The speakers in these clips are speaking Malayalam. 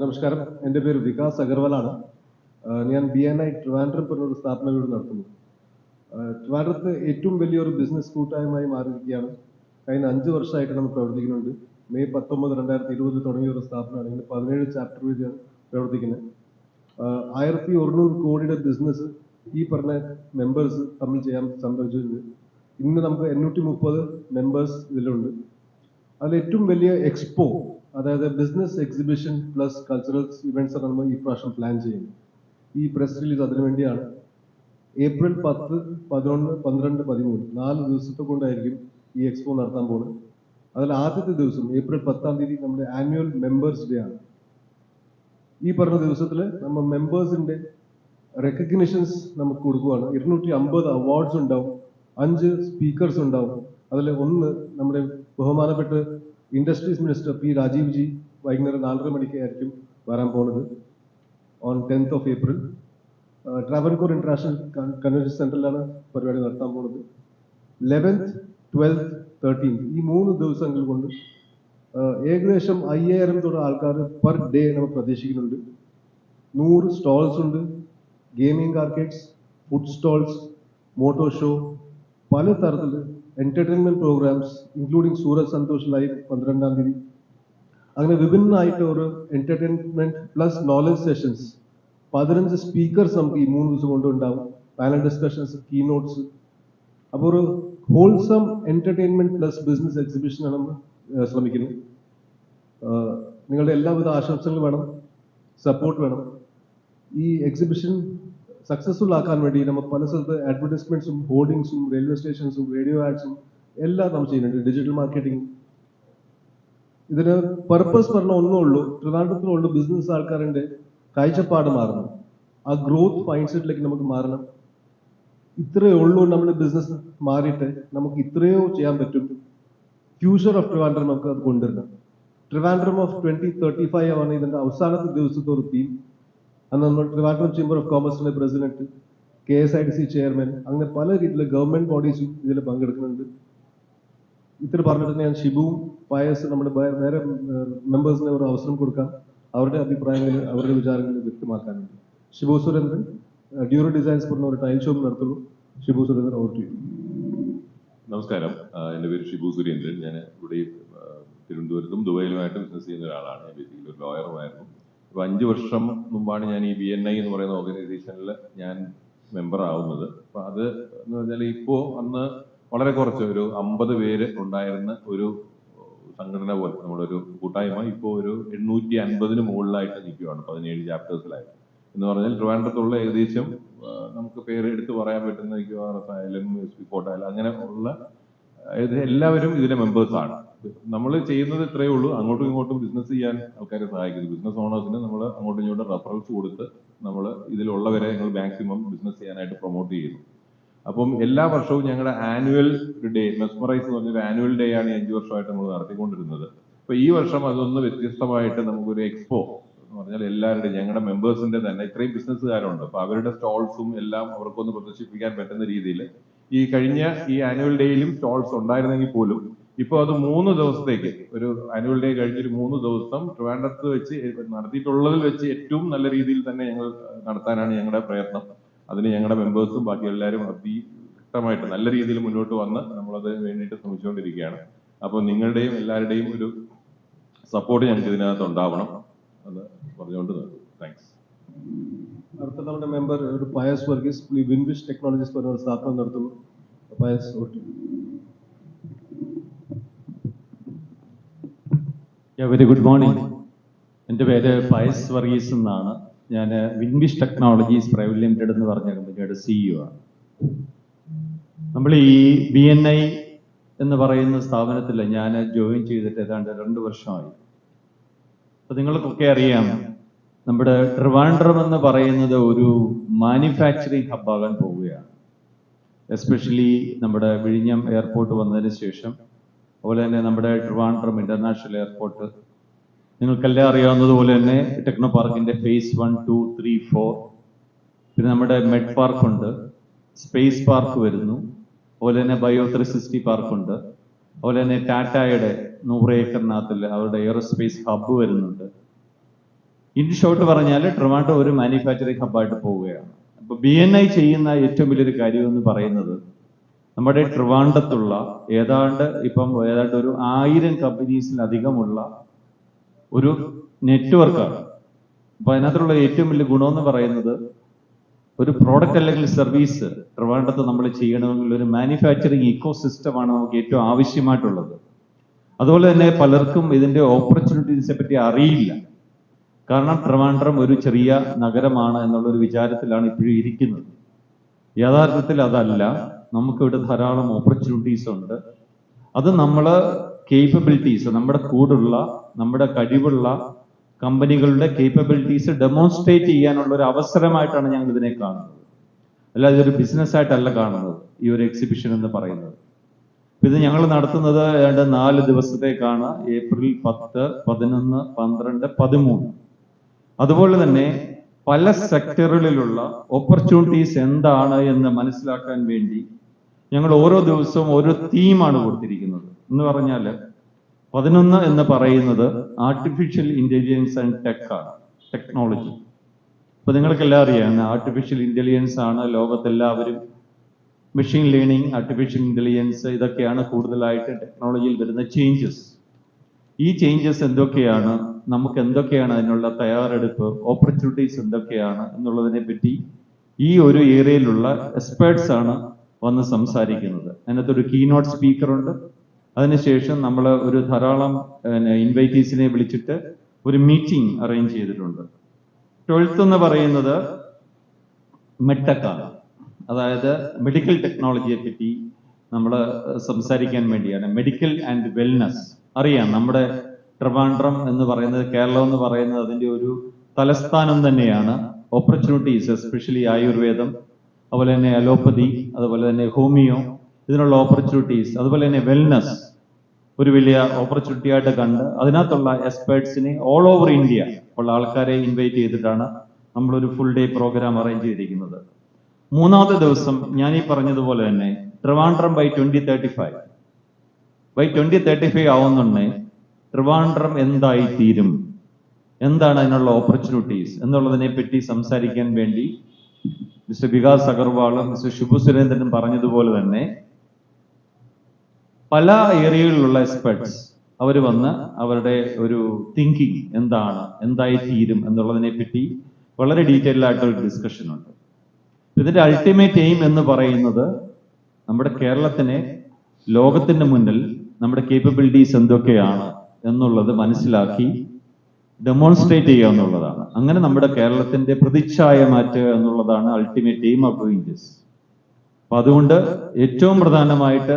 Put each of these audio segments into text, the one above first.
നമസ്കാരം. എന്റെ പേര് വികാസ് അഗർവാലാണ്. ഞാൻ ബി എൻ ഐ ട്രിവാൻഡ്രം പറഞ്ഞൊരു സ്ഥാപനം ഇവിടെ നടത്തുന്നു. ട്രിവാൻഡ്രത്ത് ഏറ്റവും വലിയൊരു ബിസിനസ് കൂട്ടായ്മയായി മാറിയിരിക്കുകയാണ്. കഴിഞ്ഞ അഞ്ച് വർഷമായിട്ട് നമ്മൾ പ്രവർത്തിക്കുന്നുണ്ട്. മെയ് പത്തൊമ്പത് രണ്ടായിരത്തി ഇരുപതിൽ തുടങ്ങിയ ഒരു സ്ഥാപനമാണ്. ഇന്ന് പതിനേഴ് ചാപ്റ്റർ വീതിയാണ് പ്രവർത്തിക്കുന്നത്. ആയിരത്തി ഒരുന്നൂറ് കോടിയുടെ ബിസിനസ് ഈ പറഞ്ഞ മെമ്പേഴ്സ് തമ്മിൽ ചെയ്യാൻ സംഭവിച്ചിട്ടുണ്ട്. ഇന്ന് നമുക്ക് എണ്ണൂറ്റി മുപ്പത് മെമ്പേഴ്സ് ഇതിലുണ്ട്. അതിൽ ഏറ്റവും വലിയ എക്സ്പോ അതായത് business exhibition plus cultural events ഒക്കെ നമ്മൾ ഈ പ്രാവശ്യം പ്ലാൻ ചെയ്യുന്നു. ഈ പ്രസ് റിലീസ് അതിനു വേണ്ടിയാണ് ഏപ്രിൽ പത്ത് പതിനൊന്ന് പന്ത്രണ്ട് പതിമൂന്ന് നാല് ദിവസത്തെ കൊണ്ടായിരിക്കും ഈ എക്സ്പോ നടത്താൻ പോകുന്നത് അതിൽ ആദ്യത്തെ ദിവസം ഏപ്രിൽ പത്താം തീയതി നമ്മുടെ ആനുവൽ മെമ്പേഴ്സ് ഡേ ആണ്. ഈ പറഞ്ഞ ദിവസത്തിൽ നമ്മൾ മെമ്പേഴ്സിന്റെ റെക്കഗ്നിഷൻസ് നമുക്ക് കൊടുക്കുകയാണ് ഇരുന്നൂറ്റി അമ്പത് അവാർഡ്സ് ഉണ്ടാവും അഞ്ച് സ്പീക്കേഴ്സ് ഉണ്ടാവും. അതിൽ ഒന്ന് നമ്മുടെ ബഹുമാനപ്പെട്ട industries minister P Rajeev ji വൈകുന്നേരം നാലര മണിക്ക് ആയിരിക്കും വരാൻ പോകുന്നത് on tenth of April Travancore International Convention സെന്ററിലാണ് പരിപാടി നടത്താൻ പോകുന്നത് ലെവൻത്ത് ട്വൽത്ത് തേർട്ടീൻത്ത് ഈ മൂന്ന് ദിവസങ്ങൾ കൊണ്ട് ഏകദേശം അയ്യായിരം അയ്യായിരത്തോളം ആൾക്കാർ പെർ ഡേ നമ്മൾ പ്രതീക്ഷിക്കുന്നുണ്ട്. നൂറ് സ്റ്റോൾസ് ഉണ്ട്. Gaming arcades food stalls moto show പല തരത്തിൽ entertainment programmes including Sooraj Santhosh live പന്ത്രണ്ടാം തീയതി. അങ്ങനെ വിഭിന്നമായിട്ട് ഒരു എന്റർടൈൻമെന്റ് പ്ലസ് നോളജ് സെഷൻസ് പതിനഞ്ച് സ്പീക്കേഴ്സ് നമുക്ക് ഈ മൂന്ന് ദിവസം കൊണ്ട് ഉണ്ടാവും. പാനൽ ഡിസ്കഷൻസ് കീ നോട്ട്സ് അപ്പോൾ ഒരു ഹോൾസം എന്റർടൈൻമെന്റ് പ്ലസ് ബിസിനസ് എക്സിബിഷനാണ് നമ്മൾ ശ്രമിക്കുന്നത്. നിങ്ങളുടെ എല്ലാവിധ ആശംസകളും വേണം. സപ്പോർട്ട് വേണം. ഈ എക്സിബിഷൻ സക്സസ്ഫുൾ ആക്കാൻ വേണ്ടി നമ്മൾ പല സ്ഥലത്ത് അഡ്വർടൈസ്മെന്റ്സും ഹോർഡിങ്സും റെയിൽവേ സ്റ്റേഷൻസും റേഡിയോ ആഡ്സും എല്ലാം നമ്മൾ ചെയ്യുന്നുണ്ട്. ഡിജിറ്റൽ മാർക്കറ്റിംഗ് ഇതിന് പർപ്പസ് പറഞ്ഞ ഒന്നേ ഉള്ളൂ. ട്രിവാൻഡ്രത്തിലുള്ള ബിസിനസ് ആൾക്കാരുടെ കാഴ്ചപ്പാട് മാറണം. ആ ഗ്രോത്ത് മൈൻഡ് സെറ്റിലേക്ക് നമുക്ക് മാറണം. ഇത്രയേ ഉള്ളൂ നമ്മുടെ ബിസിനസ് മാറിയിട്ട് നമുക്ക് ഇത്രയോ ചെയ്യാൻ പറ്റും. ഫ്യൂച്ചർ ഓഫ് ട്രിവാൻഡ്രം നമുക്ക് അത് കൊണ്ടുവരണം. Trivandrum of twenty thirty five ആണ് ഇതിന്റെ അവസാനത്തെ ദിവസത്തെ ഒരു തീം അന്ന് നമ്മൾ Trivandrum chamber of കോമേഴ്സിലെ president K S I D C chairman അങ്ങനെ പല രീതിയിലുള്ള ഗവൺമെന്റ് ബോഡീസും ഇതിൽ പങ്കെടുക്കുന്നുണ്ട്. ഇത്ര പറഞ്ഞിട്ട് ഞാൻ ഷിബുവും പായസ് നമ്മുടെ വേറെ മെമ്പേഴ്സിന് ഒരു അവസരം കൊടുക്കാം. അവരുടെ അഭിപ്രായങ്ങൾ അവരുടെ വിചാരങ്ങൾ വ്യക്തമാക്കാനുണ്ട്. ഷിബു സുരേന്ദ്രൻ ഡ്യൂറോ ഡിസൈൻസ് പറഞ്ഞ ഒരു ടൈൽ ഷോപ്പ് നടത്തുന്നു. ഷിബു സുരേന്ദ്രൻ ഓർ ടു നമസ്കാരം. എന്റെ പേര് ഷിബു സുരേന്ദ്രൻ. ഞാൻ ഇവിടെ തിരുവനന്തപുരത്തും ദുബൈയിലുമായിട്ട് ബിസിനസ് ചെയ്യുന്ന ഒരാളാണ്. ബേസിക്കലി ഒരു ലോയറുമായിരുന്നു അപ്പോൾ അഞ്ച് വർഷം മുമ്പാണ് ഞാൻ ഈ ബി എൻ ഐ എന്ന് പറയുന്ന ഓർഗനൈസേഷനിൽ ഞാൻ മെമ്പർ ആവുന്നത്. അപ്പോൾ അത് എന്ന് പറഞ്ഞാൽ ഇപ്പോ അന്ന് വളരെ കുറച്ച് ഒരു അമ്പത് പേര് ഉണ്ടായിരുന്ന ഒരു സംഘടന പോലെ നമ്മുടെ ഒരു കൂട്ടായ്മ ഇപ്പോൾ ഒരു എണ്ണൂറ്റി അൻപതിന് മുകളിലായിട്ട് നിൽക്കുകയാണ് പതിനേഴ് ചാപ്റ്റേഴ്സിലായിട്ട് എന്ന് പറഞ്ഞാൽ ട്രിവാൻഡ്രത്തുള്ള ഏകദേശം നമുക്ക് പേര് എടുത്ത് പറയാൻ പറ്റുന്ന ആർ എസ് പി കോട്ടായാലും അങ്ങനെ ഉള്ള എല്ലാവരും ഇതിലെ മെമ്പേഴ്സാണ് നമ്മൾ ചെയ്യുന്നത് ഇത്രയേ ഉള്ളൂ. അങ്ങോട്ടും ഇങ്ങോട്ടും ബിസിനസ് ചെയ്യാൻ ആൾക്കാരെ സഹായിക്കുന്നു. ബിസിനസ് ഓണേഴ്സിന് നമ്മൾ അങ്ങോട്ടും ഇങ്ങോട്ടും റെഫറൻസ് കൊടുത്ത് നമ്മൾ ഇതിലുള്ളവരെ ഞങ്ങൾ മാക്സിമം ബിസിനസ് ചെയ്യാനായിട്ട് പ്രൊമോട്ട് ചെയ്യുന്നു. അപ്പം എല്ലാ വർഷവും ഞങ്ങളുടെ ആനുവൽ ഡേ മെസ്മറൈസ് എന്ന് പറഞ്ഞൊരു ആനുവൽ ഡേ ആണ് അഞ്ച് വർഷമായിട്ട് നമ്മൾ നടത്തിക്കൊണ്ടിരുന്നത്. അപ്പൊ ഈ വർഷം അതൊന്ന് വ്യത്യസ്തമായിട്ട് നമുക്കൊരു എക്സ്പോ എന്ന് പറഞ്ഞാൽ എല്ലാവരുടെയും ഞങ്ങളുടെ മെമ്പേഴ്സിന്റെ തന്നെ ഇത്രയും ബിസിനസ്സുകാരുണ്ട് അപ്പൊ അവരുടെ സ്റ്റോൾസും എല്ലാം അവർക്കൊന്ന് പ്രദർശിപ്പിക്കാൻ പറ്റുന്ന രീതിയിൽ ഈ കഴിഞ്ഞ ഈ ആനുവൽ ഡേയിലും സ്റ്റോൾസ് ഉണ്ടായിരുന്നെങ്കിൽ പോലും ഇപ്പോൾ അത് മൂന്ന് ദിവസത്തേക്ക് ഒരു ആനുവൽ ഡേ കഴിഞ്ഞൊരു മൂന്ന് ദിവസം ട്രിവാൻഡ്രത്ത് വെച്ച് നടത്തിയിട്ടുള്ളതിൽ വെച്ച് ഏറ്റവും നല്ല രീതിയിൽ തന്നെ ഞങ്ങൾ നടത്താനാണ് ഞങ്ങളുടെ പ്രയത്നം. അതിന് ഞങ്ങളുടെ മെമ്പേഴ്സും ബാക്കി എല്ലാവരും അതിശക്തമായിട്ട് നല്ല രീതിയിൽ മുന്നോട്ട് വന്ന് നമ്മളത് വേണ്ടിയിട്ട് ശ്രമിച്ചുകൊണ്ടിരിക്കുകയാണ്. അപ്പോൾ നിങ്ങളുടെയും എല്ലാവരുടെയും ഒരു സപ്പോർട്ട് ഞങ്ങൾക്ക് ഇതിനകത്ത് ഉണ്ടാവണം. അത് പറഞ്ഞുകൊണ്ട് താങ്ക്സ് അടുത്ത നമ്മുടെ മെമ്പർ ഒരു പയസ് വർഗീസ് വിൻവിഷ് ടെക്നോളജീസ് പറഞ്ഞ ഒരു സ്ഥാപനം നടത്തുന്നു. Pius or very good morning എന്റെ പേര് പയസ് വർഗീസ് എന്നാണ്. ഞാൻ വിൻവിഷ് ടെക്നോളജീസ് പ്രൈവറ്റ് ലിമിറ്റഡ് എന്ന് പറഞ്ഞ കമ്പനിയുടെ സിഇഒ ആണ്. നമ്മൾ ഈ ബി എൻ ഐ എന്ന് പറയുന്ന സ്ഥാപനത്തിൽ ഞാൻ ജോയിൻ ചെയ്തിട്ട് ഏതാണ്ട് രണ്ട് വർഷമായി. അപ്പൊ നിങ്ങൾക്കൊക്കെ അറിയാം നമ്മുടെ ട്രിവാൻഡ്രം എന്ന് പറയുന്നത് ഒരു മാനുഫാക്ചറിങ് ഹബ്ബാകാൻ പോവുകയാണ്. എസ്പെഷ്യലി നമ്മുടെ വിഴിഞ്ഞം എയർപോർട്ട് വന്നതിന് ശേഷം അതുപോലെ തന്നെ നമ്മുടെ ട്രിവാൻഡ്രം ഇന്റർനാഷണൽ എയർപോർട്ട്. നിങ്ങൾക്കെല്ലാം അറിയാവുന്നതുപോലെ തന്നെ ടെക്നോ പാർക്കിന്റെ phase one two three four. പിന്നെ നമ്മുടെ മെഡ് പാർക്ക് ഉണ്ട് സ്പേസ് പാർക്ക് വരുന്നു. അതുപോലെ തന്നെ ബയോ ത്രീ സിക്സ്റ്റി പാർക്ക് ഉണ്ട് അതുപോലെ തന്നെ ടാറ്റയുടെ നൂറ് ഏക്കറിനകത്തിൽ അവരുടെ എയറോസ്പേസ് ഹബ്ബ് വരുന്നുണ്ട്. ഇൻ ഷോർട്ട് പറഞ്ഞാൽ ട്രിവാൻഡ്രം ഒരു മാനുഫാക്ചറിംഗ് ഹബ്ബായിട്ട് പോവുകയാണ്. അപ്പൊ ബി എൻ ഐ ചെയ്യുന്ന ഏറ്റവും വലിയൊരു കാര്യം എന്ന് പറയുന്നത് നമ്മുടെ ട്രിവാണ്ടത്തുള്ള ഏതാണ്ട് ഇപ്പം ഏതാണ്ട് ഒരു ആയിരം കമ്പനീസിലധികമുള്ള ഒരു നെറ്റ്വർക്കാണ്. അപ്പൊ അതിനകത്തുള്ള ഏറ്റവും വലിയ ഗുണമെന്ന് പറയുന്നത് ഒരു പ്രോഡക്റ്റ് അല്ലെങ്കിൽ സർവീസ് ട്രിവാണ്ടത്ത് നമ്മൾ ചെയ്യണമെങ്കിൽ ഒരു മാനുഫാക്ചറിങ് ഇക്കോ സിസ്റ്റമാണ് നമുക്ക് ഏറ്റവും ആവശ്യമായിട്ടുള്ളത്. അതുപോലെ തന്നെ പലർക്കും ഇതിന്റെ ഓപ്പർച്യൂണിറ്റീസിനെ പറ്റി അറിയില്ല. കാരണം ട്രിവാൻഡ്രം ഒരു ചെറിയ നഗരമാണ് എന്നുള്ള ഒരു വിചാരത്തിലാണ് ഇപ്പോഴും ഇരിക്കുന്നത്. യഥാർത്ഥത്തിൽ അതല്ല. നമുക്കിവിടെ ധാരാളം ഓപ്പർച്യൂണിറ്റീസ് ഉണ്ട്. അത് നമ്മൾ കേപ്പബിലിറ്റീസ് നമ്മുടെ കൂടുള്ള നമ്മുടെ കഴിവുള്ള കമ്പനികളുടെ കേപ്പബിലിറ്റീസ് ഡെമോൺസ്ട്രേറ്റ് ചെയ്യാനുള്ള ഒരു അവസരമായിട്ടാണ് ഞങ്ങൾ ഇതിനെ കാണുന്നത്. അല്ലാതെ ഇതൊരു ബിസിനസ് ആയിട്ടല്ല കാണുന്നത് ഈ ഒരു എക്സിബിഷൻ എന്ന് പറയുന്നത്. ഇത് ഞങ്ങൾ നടത്തുന്നത് ഏതാണ്ട് നാല് ദിവസത്തേക്കാണ് ഏപ്രിൽ പത്ത് പതിനൊന്ന് പന്ത്രണ്ട് പതിമൂന്ന്. അതുപോലെ തന്നെ പല സെക്ടറുകളിലുള്ള ഓപ്പർച്യൂണിറ്റീസ് എന്താണ് എന്ന് മനസ്സിലാക്കാൻ വേണ്ടി ഞങ്ങൾ ഓരോ ദിവസവും ഓരോ തീമാണ് കൊടുത്തിരിക്കുന്നത്. എന്ന് പറഞ്ഞാൽ പതിനൊന്ന് എന്ന് പറയുന്നത് ആർട്ടിഫിഷ്യൽ ഇന്റലിജൻസ് ആൻഡ് ടെക് ആണ് ടെക്നോളജി ഇപ്പൊ നിങ്ങൾക്കെല്ലാം അറിയാം ആർട്ടിഫിഷ്യൽ ഇന്റലിജൻസ് ആണ് ലോകത്തെല്ലാവരും മെഷീൻ ലേണിംഗ് ആർട്ടിഫിഷ്യൽ ഇന്റലിജൻസ് ഇതൊക്കെയാണ് കൂടുതലായിട്ട് ടെക്നോളജിയിൽ വരുന്ന ചേഞ്ചസ് ഈ ചേഞ്ചസ് എന്തൊക്കെയാണ് നമുക്ക് എന്തൊക്കെയാണ് അതിനുള്ള തയ്യാറെടുപ്പ് ഓപ്പർച്യൂണിറ്റീസ് എന്തൊക്കെയാണ് എന്നുള്ളതിനെ പറ്റി ഈ ഒരു ഏരിയയിലുള്ള എക്സ്പേർട്സ് ആണ് വന്ന് സംസാരിക്കുന്നത്. അതിനകത്ത് ഒരു കീനോട്ട് സ്പീക്കറുണ്ട് അതിനുശേഷം നമ്മൾ ഒരു ധാരാളം ഇൻവൈറ്റീസിനെ വിളിച്ചിട്ട് ഒരു മീറ്റിംഗ് അറേഞ്ച് ചെയ്തിട്ടുണ്ട്. ട്വൽത്ത് എന്ന് പറയുന്നത് മെഡ്ടെക്കാണ് അതായത് മെഡിക്കൽ ടെക്നോളജിയെ പറ്റി നമ്മൾ സംസാരിക്കാൻ വേണ്ടിയാണ്. മെഡിക്കൽ ആൻഡ് വെൽനസ് അറിയാം നമ്മുടെ ട്രിവാൻഡ്രം എന്ന് പറയുന്നത് കേരളം എന്ന് പറയുന്നത് അതിന്റെ ഒരു തലസ്ഥാനം തന്നെയാണ്. ഓപ്പർച്യൂണിറ്റീസ് എസ്പെഷ്യലി ആയുർവേദം. അതുപോലെ തന്നെ അലോപ്പതി അതുപോലെ തന്നെ ഹോമിയോ ഇതിനുള്ള ഓപ്പർച്യൂണിറ്റീസ് അതുപോലെ തന്നെ വെൽനസ് ഒരു വലിയ ഓപ്പർച്യൂണിറ്റി ആയിട്ട് കണ്ട് അതിനകത്തുള്ള എക്സ്പേർട്സിനെ ഓൾ ഓവർ ഇന്ത്യ ഉള്ള ആൾക്കാരെ ഇൻവൈറ്റ് ചെയ്തിട്ടാണ് നമ്മളൊരു ഫുൾ ഡേ പ്രോഗ്രാം അറേഞ്ച് ചെയ്തിരിക്കുന്നത്. മൂന്നാമത്തെ ദിവസം ഞാൻ ഈ പറഞ്ഞതുപോലെ തന്നെ Trivandrum by twenty thirty five by twenty thirty five ആവുന്നുണ്ടേ Trivandrum എന്തായി തീരും എന്താണ് അതിനുള്ള ഓപ്പർച്യൂണിറ്റീസ് എന്നുള്ളതിനെ പറ്റി സംസാരിക്കാൻ വേണ്ടി മിസ്റ്റർ വികാസ് അഗർവാളും മിസ്റ്റർ ശുഭു സുരേന്ദ്രനും പറഞ്ഞതുപോലെ തന്നെ പല ഏരിയകളിലുള്ള എക്സ്പെർട്സ് അവർ വന്ന് അവരുടെ ഒരു തിങ്കിങ് എന്താണ് എന്തായി തീരും എന്നുള്ളതിനെ പറ്റി വളരെ ഡീറ്റെയിൽ ആയിട്ട് ഒരു ഡിസ്കഷൻ ഉണ്ട്. ഇതിന്റെ അൾട്ടിമേറ്റ് എയിം എന്ന് പറയുന്നത് നമ്മുടെ കേരളത്തിനെ ലോകത്തിന്റെ മുന്നിൽ നമ്മുടെ കേപ്പബിലിറ്റീസ് എന്തൊക്കെയാണ് എന്നുള്ളത് മനസ്സിലാക്കി ഡെമോൺസ്ട്രേറ്റ് ചെയ്യുക എന്നുള്ളതാണ്. അങ്ങനെ നമ്മുടെ കേരളത്തിന്റെ പ്രതിച്ഛായ മാറ്റുക എന്നുള്ളതാണ് ultimate aim of doing this അപ്പൊ അതുകൊണ്ട് ഏറ്റവും പ്രധാനമായിട്ട്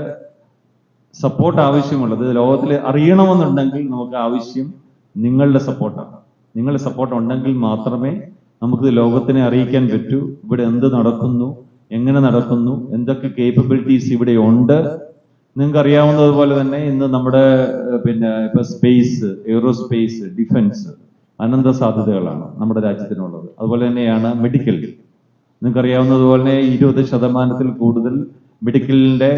സപ്പോർട്ട് ആവശ്യമുള്ളത് ലോകത്തിൽ അറിയണമെന്നുണ്ടെങ്കിൽ നമുക്ക് ആവശ്യം നിങ്ങളുടെ സപ്പോർട്ടാണ് നിങ്ങളുടെ സപ്പോർട്ട് ഉണ്ടെങ്കിൽ മാത്രമേ നമുക്ക് ലോകത്തിനെ അറിയിക്കാൻ പറ്റൂ. ഇവിടെ എന്ത് നടക്കുന്നു എങ്ങനെ നടക്കുന്നു എന്തൊക്കെ കേപ്പബിലിറ്റീസ് ഇവിടെ ഉണ്ട് നിങ്ങൾക്ക് അറിയാവുന്നതുപോലെ തന്നെ ഇന്ന് നമ്മുടെ പിന്നെ ഇപ്പൊ സ്പേസ് എയ്റോസ്പേസ് ഡിഫൻസ് അനന്ത സാധ്യതകളാണ് നമ്മുടെ രാജ്യത്തിനുള്ളത്. അതുപോലെ തന്നെയാണ് മെഡിക്കൽ നിങ്ങൾക്ക് അറിയാവുന്നതുപോലെ തന്നെ ഇരുപത് ശതമാനത്തിൽ കൂടുതൽ മെഡിക്കലിന്റെ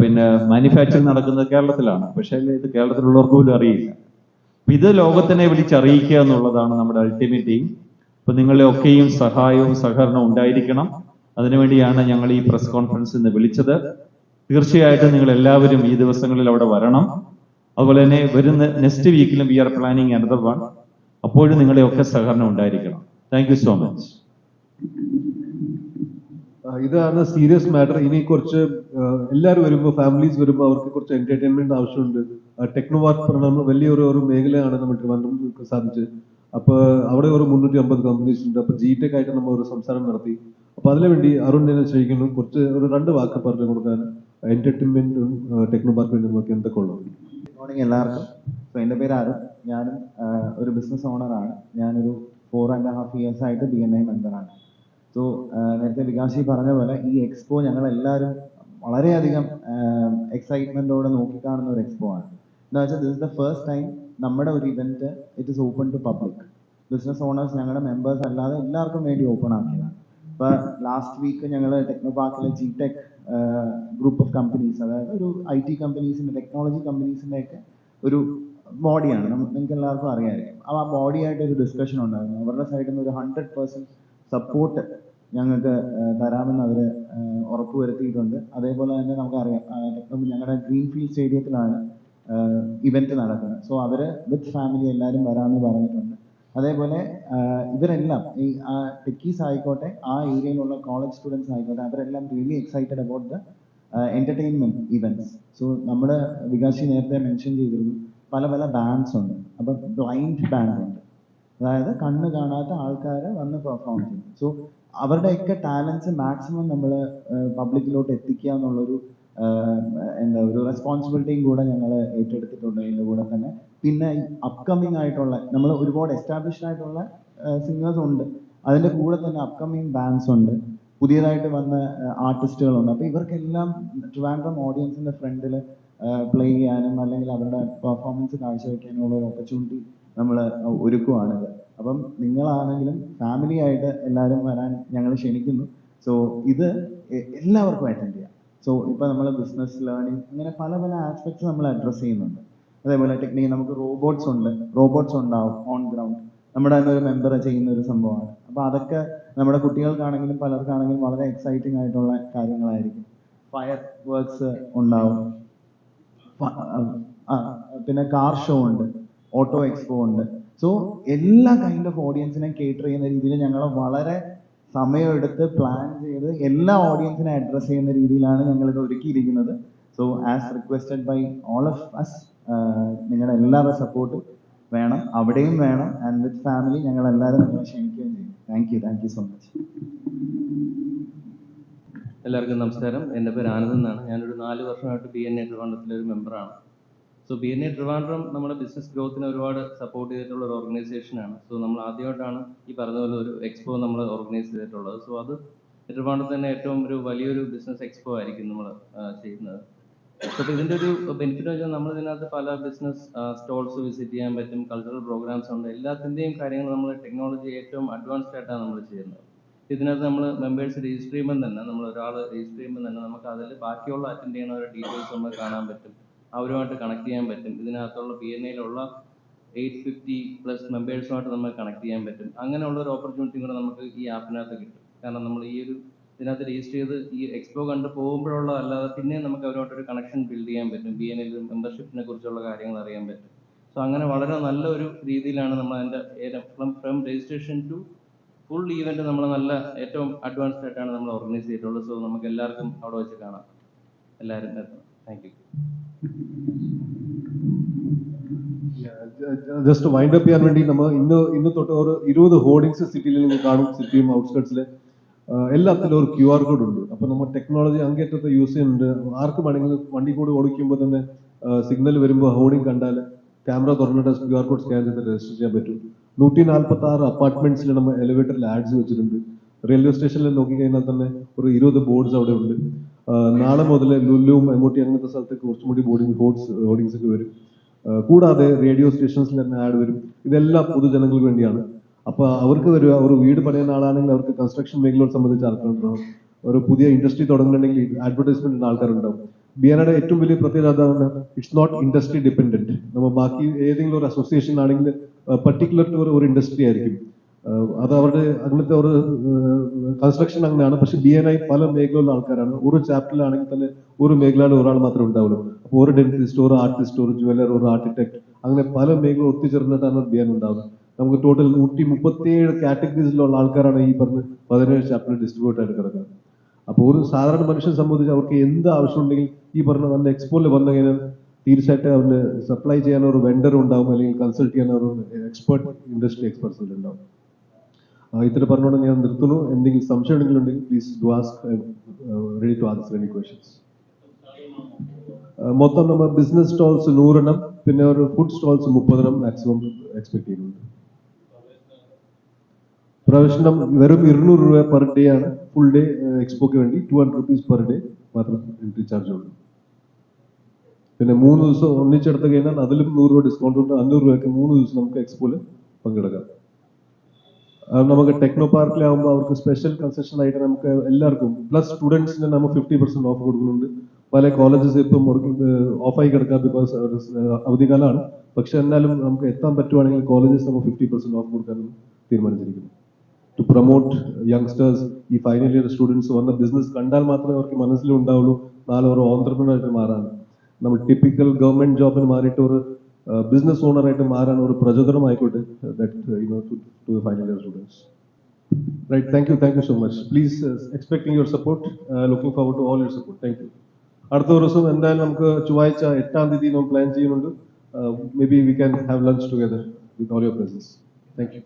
പിന്നെ മാനുഫാക്ചറിങ് നടക്കുന്നത് കേരളത്തിലാണ്. പക്ഷേ ഇത് കേരളത്തിലുള്ളവർക്ക് പോലും അറിയില്ല. അപ്പൊ ഇത് ലോകത്തിനെ വിളിച്ചറിയിക്കുക എന്നുള്ളതാണ് നമ്മുടെ അൾട്ടിമേറ്റ് എയിം അപ്പൊ നിങ്ങളെ ഒക്കെയും സഹായവും സഹകരണവും ഉണ്ടായിരിക്കണം. അതിനുവേണ്ടിയാണ് ഞങ്ങൾ ഈ പ്രസ് കോൺഫറൻസ് ഇന്ന് വിളിച്ചത്. തീർച്ചയായിട്ടും നിങ്ങൾ എല്ലാവരും ഈ ദിവസങ്ങളിൽ അവിടെ വരണം. അതുപോലെ തന്നെ വരുന്ന next വീക്കിലും we are planning another one അപ്പോഴും നിങ്ങളെയൊക്കെ സഹകരണം ഉണ്ടായിരിക്കണം. താങ്ക് സോ മച്ച് ഇതാണ് സീരിയസ് മാറ്റർ ഇനി കുറച്ച് എല്ലാവരും വരുമ്പോൾ ഫാമിലീസ് വരുമ്പോൾ അവർക്ക് കുറച്ച് എന്റർടൈൻമെന്റ് ആവശ്യമുണ്ട്. ടെക്നോ വാർക്ക് പറഞ്ഞ വലിയൊരു മേഖലയാണ് നമ്മൾ സാധിച്ചത്. അപ്പൊ അവിടെ ഒരു മുന്നൂറ്റി അമ്പത് കമ്പനീസ് ഉണ്ട്. അപ്പോൾ ജി ടെക് ആയിട്ട് നമ്മൾ ഒരു സംസാരം നടത്തി. അപ്പോൾ അതിനു വേണ്ടി അരുൺ ഞാൻ ശ്രമിക്കുന്നു കുറച്ച് ഒരു രണ്ട് വാക്ക് പറഞ്ഞു കൊടുക്കാൻ എന്റർടൈൻമെന്റും ടെക്നോ പാർക്കും നമുക്ക് എന്തൊക്കെ ഉള്ളത്? മോർണിംഗ് എല്ലാവർക്കും. സോ എന്റെ പേര് അരുൺ. ഞാനും ഒരു ബിസിനസ് ഓണറാണ് ഞാനൊരു ഫോർ ആൻഡ് ഹാഫ് ഇയേഴ്സ് ആയിട്ട് ബി എൻ ഐ മെമ്പറാണ് സോ നേരത്തെ വികാശി പറഞ്ഞ പോലെ ഈ എക്സ്പോ ഞങ്ങൾ എല്ലാവരും വളരെയധികം എക്സൈറ്റ്മെന്റോടെ നോക്കിക്കാണുന്ന ഒരു എക്സ്പോ ആണ്. എന്താ വെച്ചാൽ ദിസ് ദ ഫസ്റ്റ് ടൈം നമ്മുടെ ഒരു event it is open to public business owners ഞങ്ങളുടെ മെമ്പേഴ്സ് അല്ലാതെ എല്ലാവർക്കും വേണ്ടി ഓപ്പൺ ആക്കിയതാണ്. ഇപ്പൊ ലാസ്റ്റ് വീക്ക് ഞങ്ങൾ ടെക്നോ പാർക്കിലെ G Tech group of companies അതായത് ഒരു ഐ ടി കമ്പനീസിന്റെ ടെക്നോളജി കമ്പനീസിന്റെ ഒക്കെ ഒരു ബോഡിയാണ് നിങ്ങൾക്ക് എല്ലാവർക്കും അറിയാമായിരിക്കും. അപ്പോൾ ആ ബോഡിയായിട്ട് ഒരു ഡിസ്കഷൻ ഉണ്ടായിരുന്നു. അവരുടെ സൈഡിൽ നിന്ന് ഒരു ഹൺഡ്രഡ് പേഴ്സന്റ് സപ്പോർട്ട് ഞങ്ങൾക്ക് തരാമെന്ന് അവർ ഉറപ്പുവരുത്തിയിട്ടുണ്ട്. അതേപോലെ തന്നെ നമുക്കറിയാം ഞങ്ങളുടെ ഗ്രീൻഫീൽഡ് സ്റ്റേഡിയത്തിലാണ് ഇവന്റ് നടക്കുന്നത്. സോ അവർ വിത്ത് ഫാമിലി എല്ലാവരും വരാമെന്ന് പറഞ്ഞിട്ടുണ്ട്. അതേപോലെ ഇവരെല്ലാം ഈ ആ ടെക്കീസ് ആയിക്കോട്ടെ ആ ഏരിയയിലുള്ള കോളേജ് സ്റ്റുഡൻസ് ആയിക്കോട്ടെ അവരെല്ലാം really excited about the entertainment events so നമ്മുടെ വികാശി നേരത്തെ മെൻഷൻ ചെയ്തിരുന്നു പല പല ബാൻഡ്സ് ഉണ്ട്. അപ്പം ബ്ലൈൻഡ് ബാൻഡ് ഉണ്ട്. അതായത് കണ്ണ് കാണാത്ത ആൾക്കാർ വന്ന് പെർഫോം ചെയ്യും. സോ അവരുടെയൊക്കെ ടാലൻസ് മാക്സിമം നമ്മൾ പബ്ലിക്കിലോട്ട് എത്തിക്കുക എന്നുള്ളൊരു എന്താ ഒരു റെസ്പോൺസിബിലിറ്റിയും കൂടെ ഞങ്ങൾ ഏറ്റെടുത്തിട്ടുണ്ട് ഇതിന്റെ കൂടെ തന്നെ. പിന്നെ അപ്കമ്മിങ് ആയിട്ടുള്ള നമ്മൾ ഒരുപാട് എസ്റ്റാബ്ലിഷ് ആയിട്ടുള്ള സിംഗേഴ്സ് ഉണ്ട്. അതിന്റെ കൂടെ തന്നെ അപ്കമ്മിങ് ബാൻഡ്സ് ഉണ്ട്. പുതിയതായിട്ട് വന്ന ആർട്ടിസ്റ്റുകളുണ്ട് അപ്പോൾ ഇവർക്കെല്ലാം ട്രിവാൻഡ്രം ഓഡിയൻസിന്റെ ഫ്രണ്ടിൽ പ്ലേ ചെയ്യാനും അല്ലെങ്കിൽ അവരുടെ പെർഫോമൻസ് കാഴ്ചവെക്കാനുള്ള ഒരു ഓപ്പർച്യൂണിറ്റി നമ്മൾ ഒരുക്കുവാണിത് അപ്പം നിങ്ങളാണെങ്കിലും ഫാമിലി ആയിട്ട് എല്ലാവരും വരാൻ ഞങ്ങൾ ക്ഷണിക്കുന്നു. സോ ഇത് എല്ലാവർക്കും അറ്റൻഡ് ചെയ്യാം സോ ഇപ്പോൾ നമ്മൾ ബിസിനസ് ലേണിംഗ് അങ്ങനെ പല പല ആസ്പെക്ട്സ് നമ്മൾ അഡ്രസ്സ് ചെയ്യുന്നുണ്ട്. അതേപോലെ ടെക്നിക്ക് നമുക്ക് റോബോട്ട്സ് ഉണ്ട്. റോബോട്ട്സ് ഉണ്ടാവും ഓൺ ഗ്രൗണ്ട് നമ്മുടെ തന്നെ ഒരു മെമ്പർ ചെയ്യുന്ന ഒരു സംഭവമാണ്. അപ്പോൾ അതൊക്കെ നമ്മുടെ കുട്ടികൾക്കാണെങ്കിലും പലർക്കാണെങ്കിലും വളരെ എക്സൈറ്റിംഗ് ആയിട്ടുള്ള കാര്യങ്ങളായിരിക്കും. ഫയർ വർക്ക്സ് ഉണ്ടാവും പിന്നെ കാർ ഷോ ഉണ്ട്. ഓട്ടോ എക്സ്പോ ഉണ്ട്. സോ എല്ലാ കൈൻഡ് ഓഫ് ഓഡിയൻസിനെ കേറ്റർ ചെയ്യുന്ന രീതിയിൽ ഞങ്ങൾ വളരെ സമയമെടുത്ത് പ്ലാൻ ചെയ്ത് എല്ലാ ഓഡിയൻസിനെ അഡ്രസ്സ് ചെയ്യുന്ന രീതിയിലാണ് ഞങ്ങൾ ഇത് ഒരുക്കിയിരിക്കുന്നത് so as requested by all of us നിങ്ങളുടെ എല്ലാവരുടെ സപ്പോർട്ട് വേണം അവിടെയും വേണം ആൻഡ് വിത്ത് ഫാമിലി ഞങ്ങൾ എല്ലാവരും നിങ്ങളെ ക്ഷണിക്കുകയും ചെയ്യും. Thank you thank you so much എല്ലാവർക്കും നമസ്കാരം. എന്റെ പേര് ആനന്ദ് എന്നാണ്. ഞാനൊരു നാല് വർഷമായിട്ട് ബി എൻ എ ട്രിവാണ്ടത്തിലെ ഒരു മെമ്പറാണ് so B N A Trivandrum നമ്മുടെ ബിസിനസ് ഗ്രോത്തിന് ഒരുപാട് സപ്പോർട്ട് ചെയ്തിട്ടുള്ള ഒരു ഓർഗനൈസേഷൻ ആണ്. സോ നമ്മൾ ആദ്യമായിട്ടാണ് ഈ പറഞ്ഞ പോലെ ഒരു എക്സ്പോ നമ്മൾ ഓർഗനൈസ് ചെയ്തിട്ടുള്ളത്. സോ അത് ട്രിവാൻഡ്രത്ത് തന്നെ ഏറ്റവും ഒരു വലിയൊരു ബിസിനസ് എക്സ്പോ ആയിരിക്കും നമ്മൾ ചെയ്യുന്നത്. അപ്പോൾ ഇതിന്റെ ഒരു ബെനിഫിറ്റ് വെച്ചാൽ നമ്മൾ ഇതിനകത്ത് പല ബിസിനസ് സ്റ്റോൾസ് വിസിറ്റ് ചെയ്യാൻ പറ്റും കൾച്ചറൽ പ്രോഗ്രാംസ് ഉണ്ട്. എല്ലാത്തിന്റെയും കാര്യങ്ങൾ നമ്മൾ ടെക്നോളജി ഏറ്റവും അഡ്വാൻസ്ഡ് ആയിട്ടാണ് നമ്മൾ ചെയ്യുന്നത്. ഇതിനകത്ത് നമ്മൾ മെമ്പേഴ്സ് രജിസ്റ്റർ ചെയ്യുമ്പോൾ തന്നെ നമ്മൾ ഒരാൾ രജിസ്റ്റർ ചെയ്യുമ്പോൾ തന്നെ നമുക്ക് അതിൽ ബാക്കിയുള്ള അറ്റൻഡ് ചെയ്യുന്നവരുടെ ഡീറ്റെയിൽസ് നമുക്ക് കാണാൻ പറ്റും. അവരുമായിട്ട് കണക്ട് ചെയ്യാൻ പറ്റും. ഇതിനകത്തുള്ള പി എൻ എയിലുള്ള എയ്റ്റ് ഫിഫ്റ്റി പ്ലസ് മെമ്പേഴ്സുമായിട്ട് നമുക്ക് കണക്ട് ചെയ്യാൻ പറ്റും. അങ്ങനെയുള്ള ഒരു ഓപ്പർച്യൂണിറ്റി കൂടെ നമുക്ക് ഈ ആപ്പിനകത്ത് കിട്ടും. കാരണം നമ്മൾ ഈ ഒരു ഇതിനകത്ത് രജിസ്റ്റർ ചെയ്ത് ഈ എക്സ്പോ കണ്ട് പോകുമ്പോഴുള്ള അല്ലാതെ പിന്നെ നമുക്ക് അവരുമായിട്ടൊരു കണക്ഷൻ ബിൽഡ് ചെയ്യാൻ പറ്റും. ബി എൻ എൽ മെമ്പർഷിപ്പിനെ കുറിച്ചുള്ള കാര്യങ്ങൾ അറിയാൻ പറ്റും. സോ അങ്ങനെ വളരെ നല്ലൊരു രീതിയിലാണ് നമ്മൾ അതിന്റെ from registration to full event നമ്മൾ നല്ല ഏറ്റവും അഡ്വാൻസ്ഡ് ആയിട്ടാണ് നമ്മൾ ഓർഗനൈസ് ചെയ്തിട്ടുള്ളത്. സോ നമുക്ക് എല്ലാവർക്കും അവിടെ വെച്ച് കാണാം. എല്ലാവരും thank you just wind up ചെയ്യാൻ വേണ്ടി നമ്മൾ ഇന്ന് ഇന്ന് തൊട്ട് ഒരു ഇരുപത് ഹോർഡിങ്സ് സിറ്റിയിൽ നിങ്ങൾ കാണും സിറ്റിയും ഔട്ട്സ്കട്ട്സിൽ എല്ലാത്തിലും ഒരു ക്യു ആർ കോഡ് ഉണ്ട്. അപ്പൊ നമ്മൾ ടെക്നോളജി അങ്ങേറ്റത്തെ യൂസ് ചെയ്യുന്നുണ്ട്. ആർക്ക് വേണമെങ്കിലും വണ്ടി കൂടി ഓടിക്കുമ്പോൾ തന്നെ സിഗ്നൽ വരുമ്പോൾ ഹോർഡിംഗ് കണ്ടാൽ ക്യാമറ തുറന്നിട്ട് ക്യു ആർ കോഡ് സ്കാൻ ചെയ്ത് രജിസ്റ്റർ ചെയ്യാൻ പറ്റും. നൂറ്റി നാൽപ്പത്തി ആറ് അപ്പാർട്ട്മെന്റ്സിൽ നമ്മൾ എലിവേറ്ററിൽ ആഡ്സ് വെച്ചിട്ടുണ്ട്. റെയിൽവേ സ്റ്റേഷനിൽ നോക്കിക്കഴിഞ്ഞാൽ തന്നെ ഒരു ഇരുപത് ബോർഡ്സ് അവിടെ ഉണ്ട്. നാളെ മുതൽ ലുല്ലും എമോട്ടി അങ്ങനത്തെ സ്ഥലത്തേക്ക് കുറച്ചും കൂടി ബോർഡിംഗ് ബോർഡ്സ് ഹോർഡിങ്സ് ഒക്കെ വരും. കൂടാതെ റേഡിയോ സ്റ്റേഷൻസിൽ തന്നെ ആഡ് വരും. ഇതെല്ലാം പൊതുജനങ്ങൾക്ക് വേണ്ടിയാണ്. അപ്പോൾ അവർക്ക് വരിക ഒരു വീട് പണിയുന്ന ആളാണെങ്കിൽ അവർക്ക് കൺസ്ട്രക്ഷൻ മേഖലയോട് സംബന്ധിച്ച് ആൾക്കാരുണ്ടാവും. ഒരു പുതിയ ഇൻഡസ്ട്രി തുടങ്ങുന്നുണ്ടെങ്കിൽ അഡ്വർടൈസ്മെന്റ് ആൾക്കാരുണ്ടാവും. ബിയാനയുടെ ഏറ്റവും വലിയ പ്രത്യേകത അതാണ് ഇറ്റ്സ് നോട്ട് ഇൻഡസ്ട്രി ഡിപെൻഡന്റ് നമ്മൾ ബാക്കി ഏതെങ്കിലും ഒരു അസോസിയേഷൻ ആണെങ്കിൽ പർട്ടിക്കുലർ ഒരു ഇൻഡസ്ട്രി ആയിരിക്കും. അത് അവരുടെ അങ്ങനത്തെ ഒരു കൺസ്ട്രക്ഷൻ അങ്ങനെയാണ്. പക്ഷെ ബി എൻ ഐ പല മേഖലയിലുള്ള ആൾക്കാരാണ്. ഒരു ചാപ്റ്ററിലാണെങ്കിൽ തന്നെ ഒരു മേഖലയിൽ ഒരാൾ മാത്രമേ ഉണ്ടാവുള്ളൂ. അപ്പോൾ ഒരു ഡെന്റിസ്റ്റ് ഒരു ആർട്ടിസ്റ്റ് ഒരു ജുവലർ ഒരു ആർക്കിടെക്ട് അങ്ങനെ പല മേഖല ഒത്തുചേർന്നിട്ടാണ് ബി എൻ ഉണ്ടാവുന്നത്. നമുക്ക് ടോട്ടൽ നൂറ്റി മുപ്പത്തിയേഴ് കാറ്റഗറീസിലുള്ള ആൾക്കാരാണ് ഈ പറഞ്ഞ് പതിനേഴ് ചാപ്റ്റർ ഡിസ്ട്രിബ്യൂട്ട് ആയിട്ട് കിടക്കുന്നത്. അപ്പോൾ ഒരു സാധാരണ മനുഷ്യനെ സംബന്ധിച്ച് അവർക്ക് എന്ത് ആവശ്യമുണ്ടെങ്കിൽ ഈ പറഞ്ഞ വന്ന എക്സ്പോയിൽ വന്നു കഴിഞ്ഞാൽ തീർച്ചയായിട്ടും അവന് സപ്ലൈ ചെയ്യാൻ ഒരു വെണ്ടർ ഉണ്ടാവും അല്ലെങ്കിൽ കൺസൾട്ട് ചെയ്യാൻ ഒരു എക്സ്പേർട്ട് ഇൻഡസ്ട്രി എക്സ്പെർട്സ് ഉണ്ടാവും ഇത്ര പറഞ്ഞുകൊണ്ട് ഞാൻ നിർത്തുന്നു. എന്തെങ്കിലും സംശയം ഉണ്ടെങ്കിൽ please do ask ready to answer any questions മൊത്തം നമ്മൾ ബിസിനസ് സ്റ്റോൾസ് നൂറെണ്ണം പിന്നെ ഒരു ഫുഡ് സ്റ്റോൾസ് മുപ്പതെണ്ണം മാക്സിമം എക്സ്പെക്ട് ചെയ്യുന്നുണ്ട്. പ്രവേശനം വെറും ഇരുന്നൂറ് രൂപ പെർ ഡേ ആണ്. ഫുൾ ഡേ എക്സ്പോക്ക് വേണ്ടി two hundred rupees per day മാത്രം എൻട്രി ചാർജ് ഉള്ളൂ. പിന്നെ മൂന്ന് ദിവസം ഒന്നിച്ചെടുത്ത് കഴിഞ്ഞാൽ അതിലും നൂറ് രൂപ ഡിസ്കൗണ്ട് ഉണ്ട്. അഞ്ഞൂറ് രൂപയ്ക്ക് മൂന്ന് ദിവസം നമുക്ക് എക്സ്പോയിൽ പങ്കെടുക്കാം. നമുക്ക് ടെക്നോ പാർക്കിലാവുമ്പോൾ അവർക്ക് സ്പെഷ്യൽ കൺസെഷൻ ആയിട്ട് നമുക്ക് എല്ലാവർക്കും പ്ലസ് സ്റ്റുഡൻസിന് നമ്മൾ ഫിഫ്റ്റി പെർസെന്റ് ഓഫ് കൊടുക്കുന്നുണ്ട്. പല കോളേജസ് ഇപ്പം ഓഫായി കിടക്കുക ബിക്കോസ് അവധിക്കാലമാണ് പക്ഷെ എന്നാലും നമുക്ക് എത്താൻ പറ്റുവാണെങ്കിൽ കോളേജസ് നമ്മൾ ഫിഫ്റ്റി പെർസെന്റ് ഓഫ് കൊടുക്കാനും തീരുമാനിച്ചിരിക്കുന്നു. ടു പ്രൊമോട്ട് യങ്സ്റ്റേഴ്സ് ഈ ഫൈനൽ ഇയർ സ്റ്റുഡൻസ് വന്ന ബിസിനസ് കണ്ടാൽ മാത്രമേ അവർക്ക് മനസ്സിലുണ്ടാവുള്ളൂ നാളെ ഒരു ഓൺടർപ്രണറായിട്ട് മാറാൻ. നമ്മൾ ടിപ്പിക്കൽ ഗവൺമെന്റ് ജോബിന് മാറിയിട്ട് ഒരു ബിസിനസ് ഓണറായിട്ട് മാറാൻ ഒരു പ്രചോദനമായിക്കോട്ടെ that you know to final year students you. Thank you so much. Please, uh, expecting your support. Uh, looking forward to all your support. Thank you. അടുത്ത ദിവസം എന്തായാലും നമുക്ക് ചൊവ്വാഴ്ച എട്ടാം തീയതി നമ്മൾ പ്ലാൻ ചെയ്യുന്നുണ്ട് maybe we can have lunch together with all your presence thank you